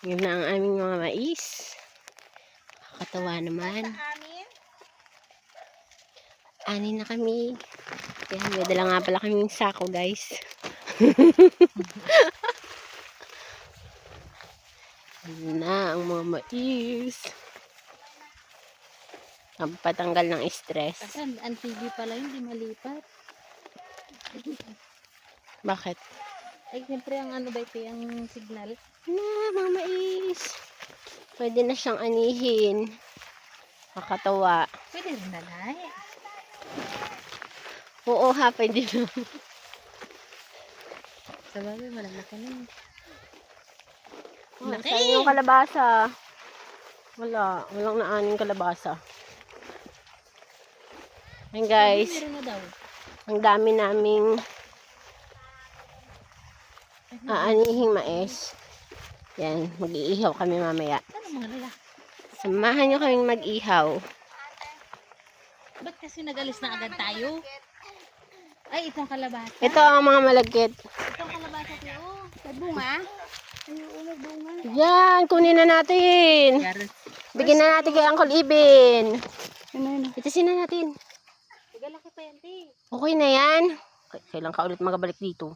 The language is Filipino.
Yun na ang aming mga mais. Kakatawa naman. Ani na kami. Yan, may dala nga pala kaming sako, guys. Yan na ang mga mais. Ang patanggal ng stress. Asan? Ang TV pala yun, di malipat. Bakit? Ay, siyempre ang ano ba ito, ang signal. Na, mga mais. Pwede na siyang anihin. Kakatawa. Pwede rin na Oo ha, pwede na. Sa bagay, malalaki na yun. Oh, Laki! saan yung kalabasa? Wala. Walang naaning kalabasa. Ayan guys. Ang dami naming aanihing mais. Yan. Mag-iihaw kami mamaya. Ano? Samahan nyo kaming mag-ihaw. Ba't kasi nagalis na agad tayo? Ay, itong kalabasa. Ito ang mga malagkit. Itong kalabasa ko. Oh, sa bunga. Oo, may bunga. Yan. Kunin na natin. Bigyan na natin kay Uncle Ibin. Ano yun? Itasin na natin. Magalaki pa yan. Okay na yan. Kailan ka ulit magabalik dito?